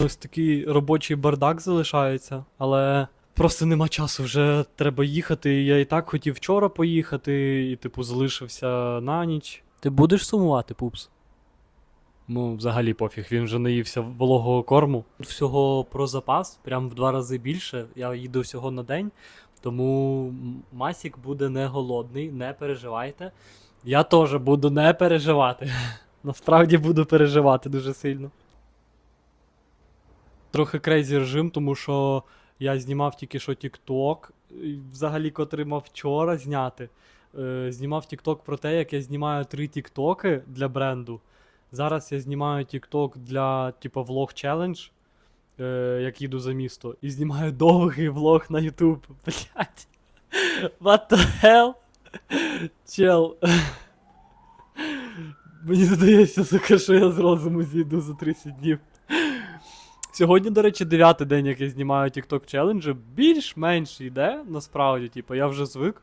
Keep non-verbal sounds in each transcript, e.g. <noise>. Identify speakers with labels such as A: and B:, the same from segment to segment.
A: Ось такий робочий бардак залишається, але просто нема часу, вже треба їхати. Я і так хотів вчора поїхати, і, типу, залишився на ніч. Ти будеш сумувати, пупс? Ну, взагалі пофіг, він вже наївся вологого корму. Всього про запас, прям в два рази більше. Я їду всього на день, тому Масік буде не голодний, не переживайте. Я теж буду не переживати. <laughs> Насправді буду переживати дуже сильно. Трохи крейзі режим, тому що я знімав тільки що TikTok, взагалі котрий мав вчора зняти. Е, знімав TikTok про те, як я знімаю три тіктоки для бренду. Зараз я знімаю TikTok для типу влог челендж, як їду за місто, і знімаю довгий влог на YouTube. <laughs> Блять. What the hell? Чел. Мені здається, сука, що я з розуму зійду за 30 днів. Сьогодні, до речі, дев'ятий день, як я знімаю TikTok челенджі, більш-менш йде, насправді, типу, я вже звик.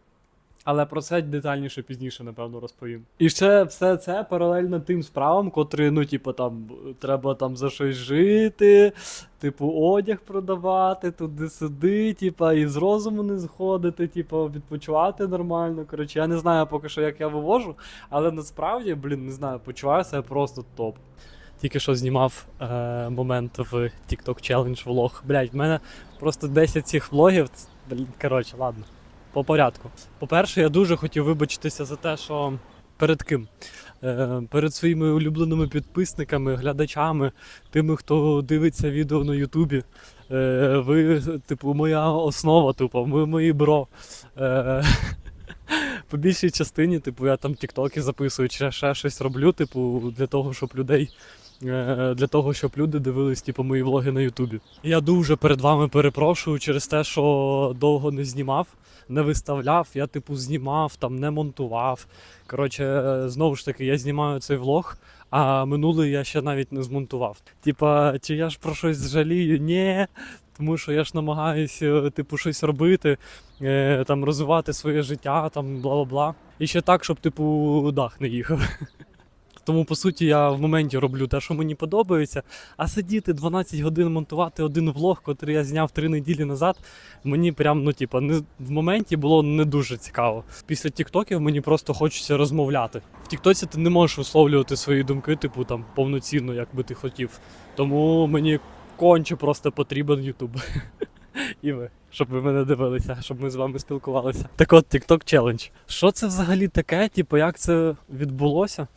A: Але про це детальніше пізніше, напевно, розповім. І ще все це паралельно тим справам, котрі, ну, типу, там, треба там за щось жити, типу, одяг продавати, туди-сюди, типу, і з розуму не зходити, типу, відпочивати нормально. Коротше, я не знаю поки що, як я вивожу, але насправді, блін, не знаю, почуваю себе просто топ. Тільки що знімав е, момент в TikTok Challenge влог. Блять, в мене просто 10 цих влогів. Блін, коротше, ладно. По порядку. По-перше, я дуже хотів вибачитися за те, що перед ким? Е, перед своїми улюбленими підписниками, глядачами, тими, хто дивиться відео на Ютубі. Е, ви, типу, моя основа, типу, ви мої бро. Е, <laughs> по більшій частині, типу, я там тіктоки записую, чи ще щось роблю, типу, для того, щоб людей. Е, Для того, щоб люди дивились типу, мої влоги на Ютубі. Я дуже перед вами перепрошую через те, що довго не знімав, не виставляв. Я, типу, знімав, там не монтував. Коротше, е, знову ж таки, я знімаю цей влог, а минулий я ще навіть не змонтував. Типа, чи я ж про щось жалію? Ні. Тому що я ж намагаюся, типу, щось робити, е, там розвивати своє життя, там бла бла бла. І ще так, щоб, типу, дах не їхав. <laughs> Тому, по суті, я в моменті роблю те, що мені подобається. А сидіти 12 годин монтувати один влог, котрий я зняв 3 неділі назад, мені прям, ну, типу, не, в моменті було не дуже цікаво. Після тіктоків мені просто хочеться розмовляти. В тіктоці ти не можеш висловлювати свої думки, типу, там, повноцінно, як би ти хотів. Тому мені конче просто потрібен Ютуб. <laughs> І ви, щоб ви мене дивилися, щоб ми з вами спілкувалися. Так от, TikTok Challenge. Що це взагалі таке? Типу, як це відбулося?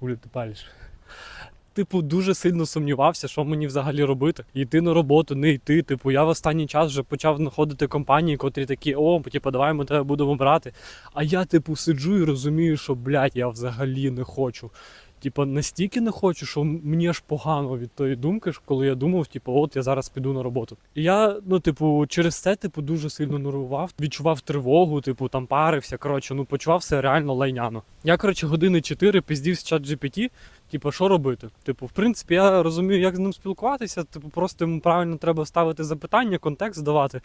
A: Гулі ти палиш. Типу, дуже сильно сумнівався, що мені взагалі робити. Йти на роботу, не йти. Типу, я в останній час вже почав знаходити компанії, котрі такі, о, типу, давай ми тебе будемо брати. А я, типу, сиджу і розумію, що, блядь, я взагалі не хочу. Типу, настільки не хочу, що мені аж погано від тої думки, коли я думав, типу, от я зараз піду на роботу. І я, ну, типу, через це, типу, дуже сильно нервував, відчував тривогу, типу, там парився. Коротше, ну почувався реально лайняно. Я, коротше, години 4 піздів з чат GPT, Типу, що робити? Типу, в принципі, я розумію, як з ним спілкуватися. Типу, просто йому правильно треба ставити запитання, контекст давати,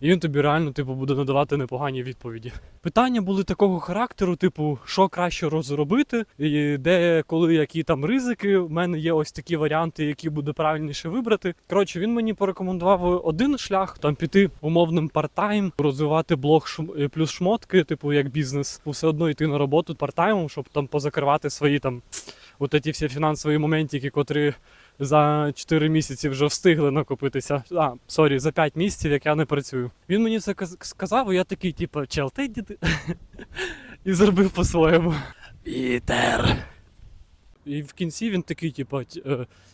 A: і він тобі реально типу, буде надавати непогані відповіді. Питання були такого характеру, типу, що краще розробити, і де, коли, які там ризики. У мене є ось такі варіанти, які буде правильніше вибрати. Коротше, він мені порекомендував один шлях, там піти умовним парт-тайм, розвивати блог шм- е, плюс шмотки, типу як бізнес, все одно йти на роботу парт-таймом, щоб там позакривати свої там от ці всі фінансові моментики, котрі за 4 місяці вже встигли накопитися. А, сорі, за 5 місяців, як я не працюю. Він мені це сказав, і я такий, типу, чел, ти ти». <laughs> і зробив по-своєму. Вітер. І в кінці він такий, типу,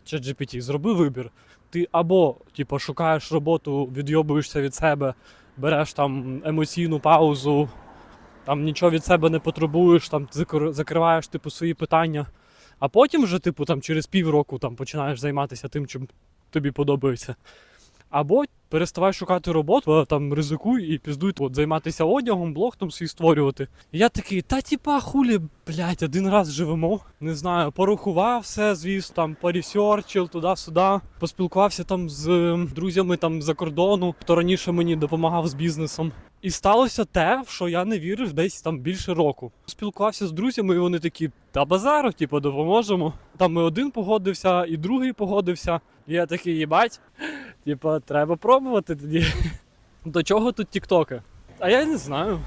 A: чат GPT, зроби вибір. Ти або, типу, шукаєш роботу, відйобуєшся від себе, береш там емоційну паузу, там нічого від себе не потребуєш, там закриваєш типу свої питання. А потім вже, типу, там через півроку там починаєш займатися тим, чим тобі подобається. Або переставай шукати роботу, а, там ризикуй і піздуй от, займатися одягом, блог там свій створювати. І я такий, та типа хулі, блядь, один раз живемо. Не знаю, порахував все, звісно, там поресерчив туди-сюди. Поспілкувався там з ем, друзями там за кордону, хто раніше мені допомагав з бізнесом. І сталося те, в що я не вірив десь там більше року. Спілкувався з друзями, і вони такі, та базару, типу, допоможемо. Там і один погодився, і другий погодився. І я такий, їбать, типа, треба пробувати тоді. <laughs> До чого тут тіктоки? А я не знаю.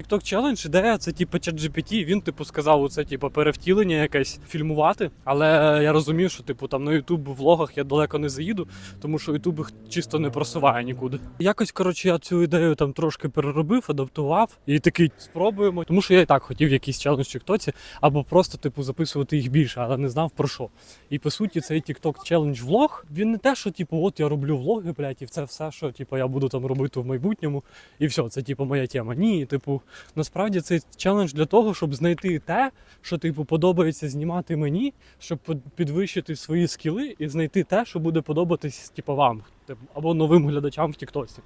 A: TikTok Challenge ідея, це типу ChatGPT, він типу сказав, оце типу перевтілення якесь фільмувати. Але я розумів, що типу там на YouTube влогах я далеко не заїду, тому що YouTube їх чисто не просуває нікуди. Якось коротше я цю ідею там трошки переробив, адаптував і такий спробуємо. Тому що я і так хотів якийсь челендж в TikTok, або просто типу записувати їх більше, але не знав про що. І по суті, цей TikTok Challenge влог, він не те, що типу, от я роблю влоги, блядь, і це все, що типу я буду там робити в майбутньому, і все, це типу моя тема. Ні, типу, насправді цей челендж для того, щоб знайти те, що типу подобається знімати мені, щоб підвищити свої скіли і знайти те, що буде подобатись, типу, вам, типу, або новим глядачам в Тіктоці.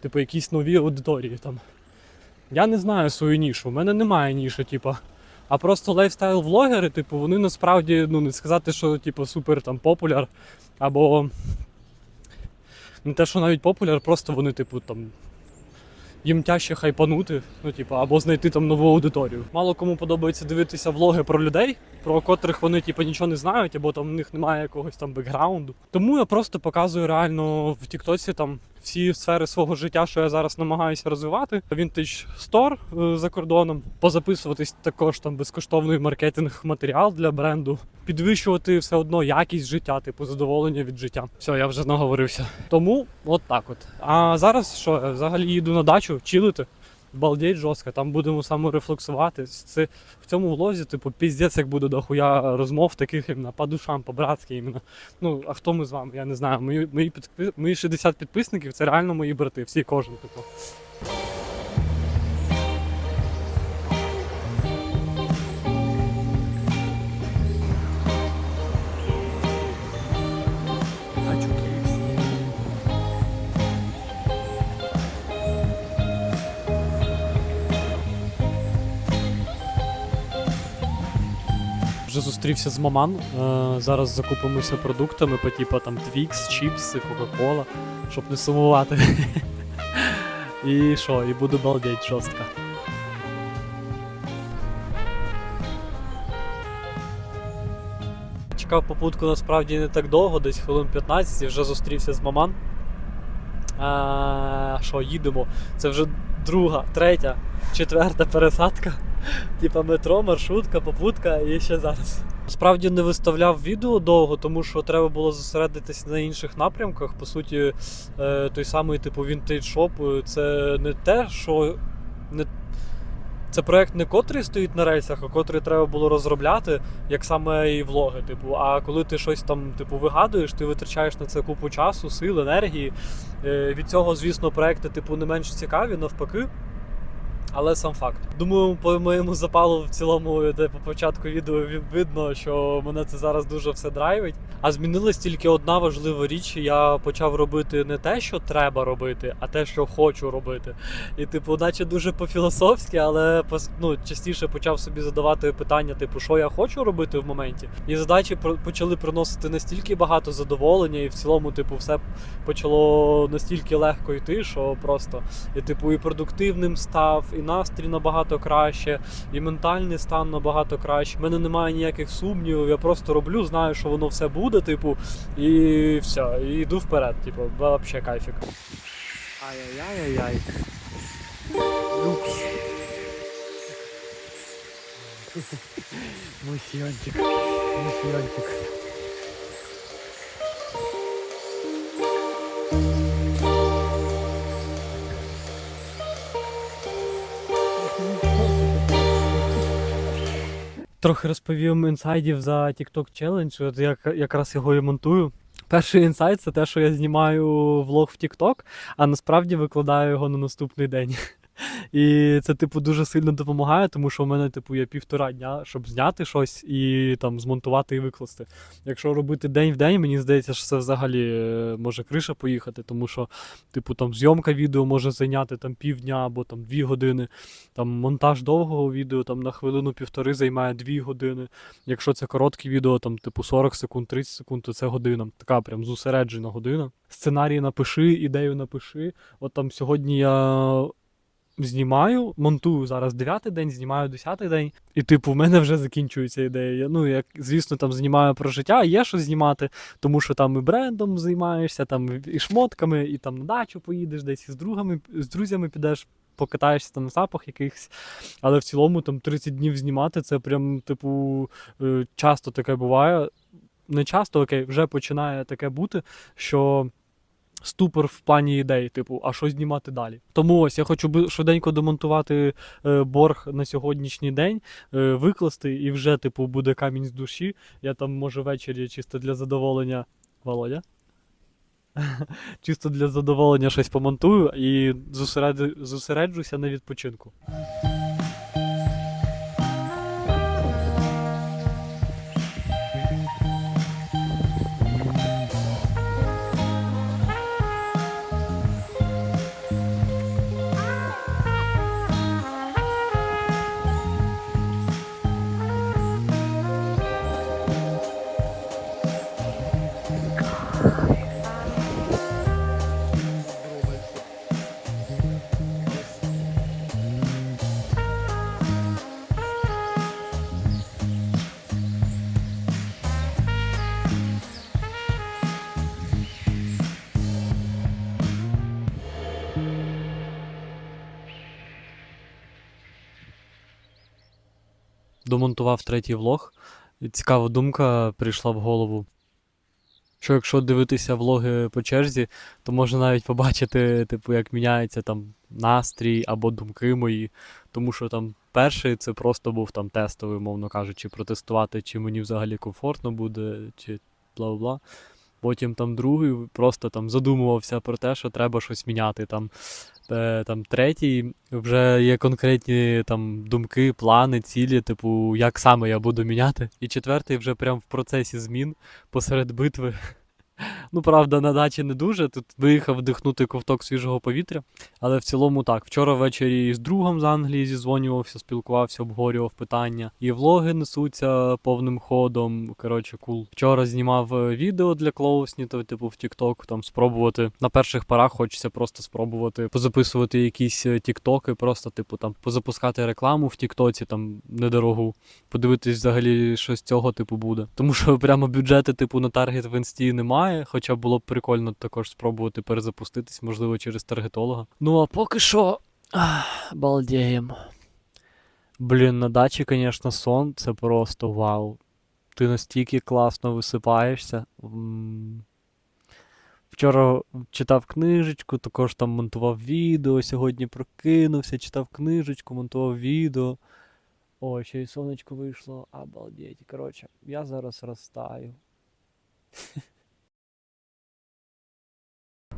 A: Типу, якісь нові аудиторії там. Я не знаю свою нішу, у мене немає ніші, типу. А просто лайфстайл-влогери, типу, вони насправді, ну не сказати, що типу супер там популяр, або не те, що навіть популяр, просто вони, типу, там. Їм тяжче хайпанути, ну типу, або знайти там нову аудиторію. Мало кому подобається дивитися влоги про людей, про котрих вони типу, нічого не знають, або там в них немає якогось там бекграунду. Тому я просто показую реально в Тіктоці там всі сфери свого життя, що я зараз намагаюся розвивати. Vintage Store е, за кордоном, позаписуватись також там безкоштовний маркетинг матеріал для бренду, підвищувати все одно якість життя, типу задоволення від життя. Все, я вже наговорився. Тому от так от. А зараз що, я взагалі їду на дачу чилити. Балдеть жорстко, там будемо саморефлексувати. Це в цьому влозі, типу, піздець, як буде дохуя розмов таких іменно по душам, по-братськи іменно. Ну, а хто ми з вами? Я не знаю. Мої, мої, підпис... мої 60 підписників це реально мої брати, всі кожен, типу. Вже зустрівся з маман. Е, зараз закупимося продуктами, по типу там Twix, чіпси, Кока-Кола, щоб не сумувати. <laughs> І що, і буду балдеть жорстко. Чекав попутку насправді не так довго, десь хвилин 15 і вже зустрівся з маман. А, що, їдемо? Це вже друга, третя, четверта пересадка. Типа метро, маршрутка, попутка і ще зараз. Справді не виставляв відео довго, тому що треба було зосередитись на інших напрямках. По суті, е, той самий типу Vintage Shop, е, це не те, що не. Це проект не котрий стоїть на рейсах, а котрий треба було розробляти, як саме і влоги. Типу, а коли ти щось там типу вигадуєш, ти витрачаєш на це купу часу, сил, енергії. Е, Від цього, звісно, проекти типу не менш цікаві, навпаки. Але сам факт. Думаю, по моєму запалу в цілому, де по початку відео видно, що мене це зараз дуже все драйвить. А змінилась тільки одна важлива річ. Я почав робити не те, що треба робити, а те, що хочу робити. І, типу, наче дуже по-філософськи, але ну, частіше почав собі задавати питання, типу, що я хочу робити в моменті. І задачі почали приносити настільки багато задоволення, і в цілому, типу, все почало настільки легко йти, що просто і, типу, і продуктивним став, і настрій набагато краще, і ментальний стан набагато краще. У мене немає ніяких сумнівів. Я просто роблю, знаю, що воно все буде, типу, і все, і йду вперед. Типу, взагалі кайфік. Ай-яй-яй-яй. Люкс. <laughs> Мусьончик. Мусьончик. Трохи розповім інсайдів за TikTok Challenge, от я якраз його і монтую. Перший інсайт це те, що я знімаю влог в TikTok, а насправді викладаю його на наступний день. І це, типу, дуже сильно допомагає, тому що у мене, типу, є півтора дня, щоб зняти щось і там змонтувати і викласти. Якщо робити день в день, мені здається, що це взагалі е, може криша поїхати, тому що, типу, там зйомка відео може зайняти там півдня або там дві години. Там монтаж довгого відео там на хвилину-півтори займає дві години. Якщо це коротке відео, там, типу, 40 секунд, 30 секунд, то це година. Така прям зосереджена година. Сценарій напиши, ідею напиши. От там сьогодні я знімаю, монтую зараз дев'ятий день, знімаю десятий день, і типу, в мене вже закінчується ідея. Ну, як, звісно, там знімаю про життя, є що знімати, тому що там і брендом займаєшся, там і шмотками, і там на дачу поїдеш десь, і з другами, з друзями підеш. Покатаєшся там на сапах якихось, але в цілому там 30 днів знімати це прям, типу, е, часто таке буває. Не часто, окей, вже починає таке бути, що ступор в плані ідей, типу, а що знімати далі. Тому ось я хочу швиденько демонтувати е, борг на сьогоднішній день, е, викласти, і вже, типу, буде камінь з душі. Я там може ввечері чисто для задоволення. Володя? <laughs> Чисто для задоволення щось помонтую і зосереджуся на відпочинку. Домонтував третій влог. Цікава думка прийшла в голову. Що якщо дивитися влоги по черзі, то можна навіть побачити, типу, як міняється там настрій або думки мої. Тому що там перший це просто був там тестовий, мовно кажучи, протестувати, чи мені взагалі комфортно буде, чи бла-бла. Потім там другий просто там задумувався про те, що треба щось міняти. Там, е, там третій вже є конкретні там думки, плани, цілі, типу, як саме я буду міняти. І четвертий вже прям в процесі змін посеред битви. Ну, правда, на дачі не дуже. Тут виїхав вдихнути ковток свіжого повітря. Але в цілому так. Вчора ввечері з другом з Англії зізвонювався, спілкувався, обговорював питання. І влоги несуться повним ходом. Коротше, кул. Вчора знімав е, відео для Клоусні, то, типу, в TikTok, там спробувати. На перших порах хочеться просто спробувати позаписувати якісь е, тіктоки, просто, типу, там позапускати рекламу в Тіктоці, там недорогу, подивитись взагалі, що з цього типу буде. Тому що прямо бюджети, типу, на таргет в інсті немає. Хоча було б прикольно також спробувати перезапуститись, можливо, через таргетолога. Ну а поки що. ах. Блін, на дачі, звісно, сон це просто вау. Ти настільки класно висипаєшся. Вчора читав книжечку, також там монтував відео. Сьогодні прокинувся, читав книжечку, монтував відео. Ой, ще й сонечко вийшло. Обалдеть. Коротше, я зараз розстаю. <laughs>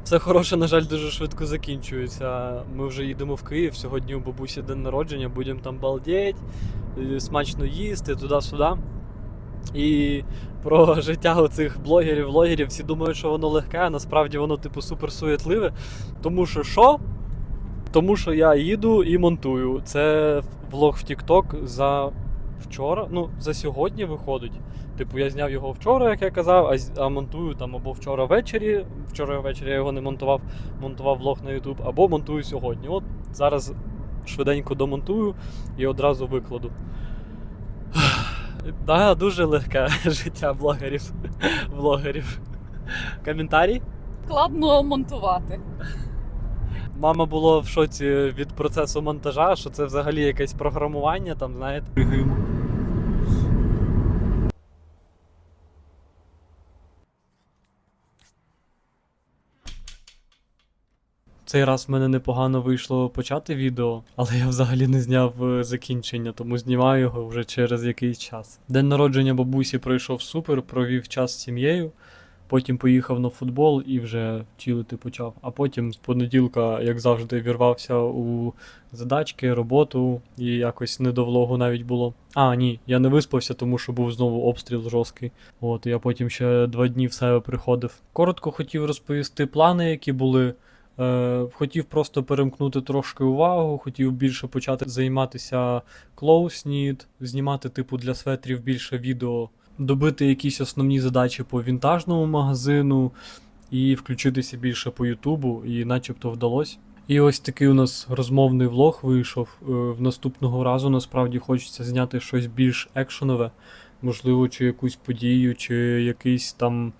A: Все хороше, на жаль, дуже швидко закінчується. Ми вже їдемо в Київ. Сьогодні у бабусі день народження, будемо там балдеть, е, смачно їсти, туди-сюди. І про <laughs> життя оцих блогерів, влогерів всі думають, що воно легке, а насправді воно, типу, супер суетливе. Тому що що? Тому що я їду і монтую. Це влог в TikTok за вчора, ну, за сьогодні виходить. Типу, я зняв його вчора, як я казав, а, а монтую там або вчора ввечері. Вчора ввечері я його не монтував, монтував влог на YouTube, або монтую сьогодні. От зараз швиденько домонтую і одразу викладу. <sighs> Да, дуже легке <laughs> життя блогерів. <laughs> блогерів. Коментарі?
B: Складно монтувати.
A: Мама була в шоці від процесу монтажа, що це взагалі якесь програмування, там, знаєте. Цей раз в мене непогано вийшло почати відео, але я взагалі не зняв е, закінчення, тому знімаю його вже через якийсь час. День народження бабусі пройшов супер, провів час з сім'єю. Потім поїхав на футбол і вже чилити почав. А потім з понеділка, як завжди, вірвався у задачки, роботу, і якось не до влогу навіть було. А, ні, я не виспався, тому що був знову обстріл жорсткий. От, я потім ще два дні в себе приходив. Коротко хотів розповісти плани, які були. Е, хотів просто перемкнути трошки увагу, хотів більше почати займатися close-knit, знімати, типу, для светрів більше відео, добити якісь основні задачі по вінтажному магазину і включитися більше по Ютубу, і начебто вдалося. І ось такий у нас розмовний влог вийшов. Е, В наступного разу насправді хочеться зняти щось більш екшенове, можливо, чи якусь подію, чи якийсь там,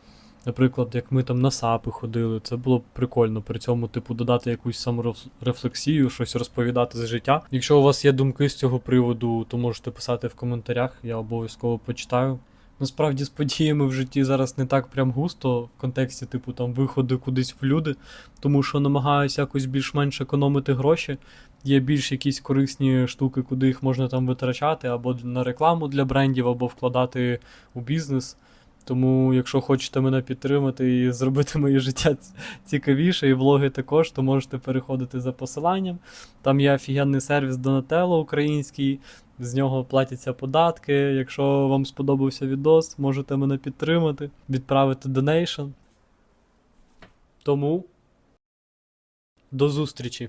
A: наприклад, як ми там на сапи ходили. Це було б прикольно. При цьому, типу, додати якусь саморефлексію, щось розповідати з життя. Якщо у вас є думки з цього приводу, то можете писати в коментарях, я обов'язково почитаю. Насправді з подіями в житті зараз не так прям густо в контексті, типу, там виходу кудись в люди, тому що намагаюся якось більш-менш економити гроші. Є більш якісь корисні штуки, куди їх можна там витрачати, або на рекламу для брендів, або вкладати у бізнес. Тому, якщо хочете мене підтримати і <laughs> зробити моє життя цікавіше, і влоги також, то можете переходити за посиланням. Там є офігенний сервіс Donatello український, з нього платяться податки. Якщо вам сподобався відос, можете мене підтримати, відправити донейшн. Тому до зустрічі!